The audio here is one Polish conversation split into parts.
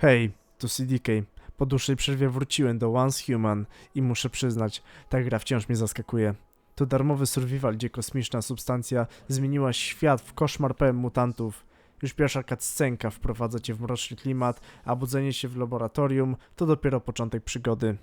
Hej, tu CDK. Po dłuższej przerwie wróciłem do Once Human i muszę przyznać, ta gra wciąż mnie zaskakuje. To darmowy survival, gdzie kosmiczna substancja zmieniła świat w koszmar pełen mutantów. Już pierwsza cutscenka wprowadza cię w mroczny klimat, a budzenie się w laboratorium to dopiero początek przygody.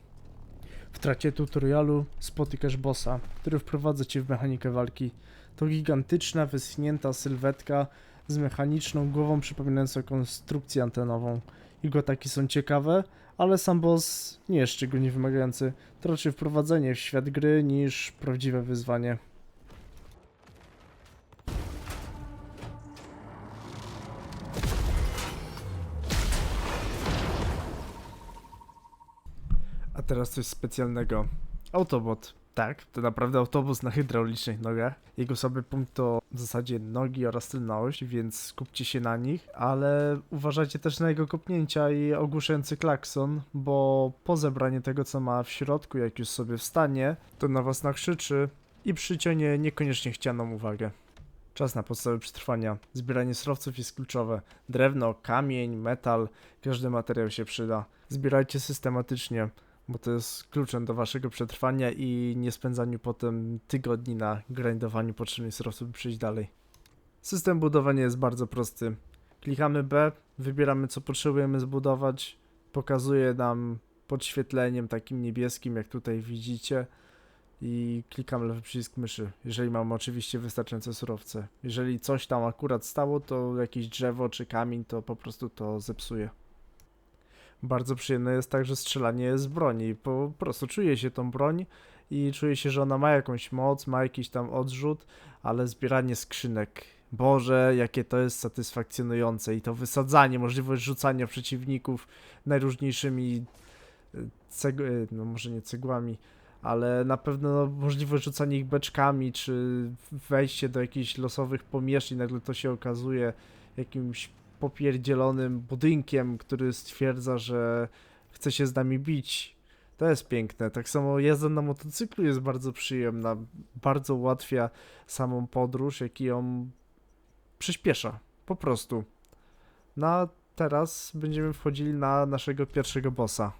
W trakcie tutorialu spotykasz bossa, który wprowadza cię w mechanikę walki. To gigantyczna, wyschnięta sylwetka z mechaniczną głową przypominającą konstrukcję antenową. Jego ataki są ciekawe, ale sam boss nie jest szczególnie wymagający. To raczej wprowadzenie w świat gry niż prawdziwe wyzwanie. A teraz coś specjalnego. Autobot. Tak, to naprawdę autobus na hydraulicznych nogach. Jego słaby punkt to w zasadzie nogi oraz tylność, więc skupcie się na nich, ale uważajcie też na jego kopnięcia i ogłuszający klakson, bo po zebraniu tego, co ma w środku, jak już sobie wstanie, to na was nakrzyczy i przyciągnie niekoniecznie chcianą uwagę. Czas na podstawy przetrwania. Zbieranie surowców jest kluczowe. Drewno, kamień, metal, każdy materiał się przyda. Zbierajcie systematycznie bo to jest kluczem do waszego przetrwania i nie spędzaniu potem tygodni na grindowaniu potrzebnych surowców, by przejść dalej. System budowania jest bardzo prosty. Klikamy B, wybieramy co potrzebujemy zbudować, pokazuje nam podświetleniem takim niebieskim, jak tutaj widzicie i klikamy lewy przycisk myszy, jeżeli mamy oczywiście wystarczające surowce. Jeżeli coś tam akurat stało, to jakieś drzewo czy kamień, to po prostu to zepsuje bardzo przyjemne jest także strzelanie z broni. Po prostu czuje się tą broń i czuje się, że ona ma jakąś moc, ma jakiś tam odrzut, ale zbieranie skrzynek. Boże, jakie to jest satysfakcjonujące i to wysadzanie, możliwość rzucania przeciwników najróżniejszymi y, ceg... y, no może nie cegłami, ale na pewno możliwość rzucania ich beczkami, czy wejście do jakichś losowych pomieszczeń, nagle to się okazuje jakimś popierdzielonym budynkiem, który stwierdza, że chce się z nami bić. To jest piękne. Tak samo jazda na motocyklu jest bardzo przyjemna. Bardzo ułatwia samą podróż, jak i ją przyspiesza. Po prostu. No a teraz będziemy wchodzili na naszego pierwszego bossa.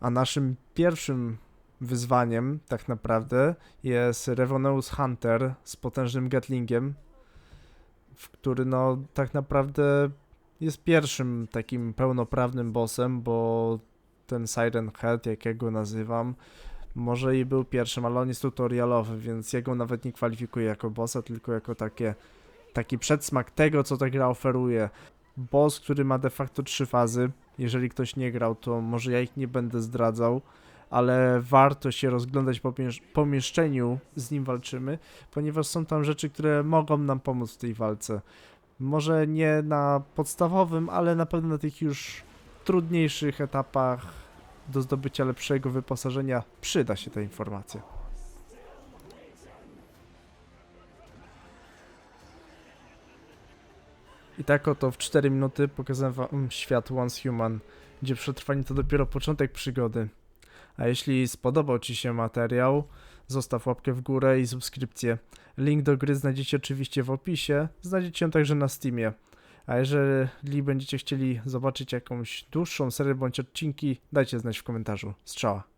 A naszym pierwszym wyzwaniem tak naprawdę jest Revoneus Hunter z potężnym gatlingiem, w który no tak naprawdę jest pierwszym takim pełnoprawnym bossem, bo ten Siren Head, jak ja go nazywam, może i był pierwszym, ale on jest tutorialowy, więc ja go nawet nie kwalifikuję jako bossa, tylko jako takie, taki przedsmak tego, co ta gra oferuje. Boss, który ma de facto trzy fazy. Jeżeli ktoś nie grał, to może ja ich nie będę zdradzał ale warto się rozglądać po pomiesz- pomieszczeniu, z nim walczymy, ponieważ są tam rzeczy, które mogą nam pomóc w tej walce. Może nie na podstawowym, ale na pewno na tych już trudniejszych etapach do zdobycia lepszego wyposażenia przyda się ta informacja. I tak oto w 4 minuty pokazałem wam świat Once Human, gdzie przetrwanie to dopiero początek przygody. A jeśli spodobał Ci się materiał, zostaw łapkę w górę i subskrypcję. Link do gry znajdziecie oczywiście w opisie, znajdziecie ją także na Steamie. A jeżeli będziecie chcieli zobaczyć jakąś dłuższą serię bądź odcinki, dajcie znać w komentarzu. Strzała.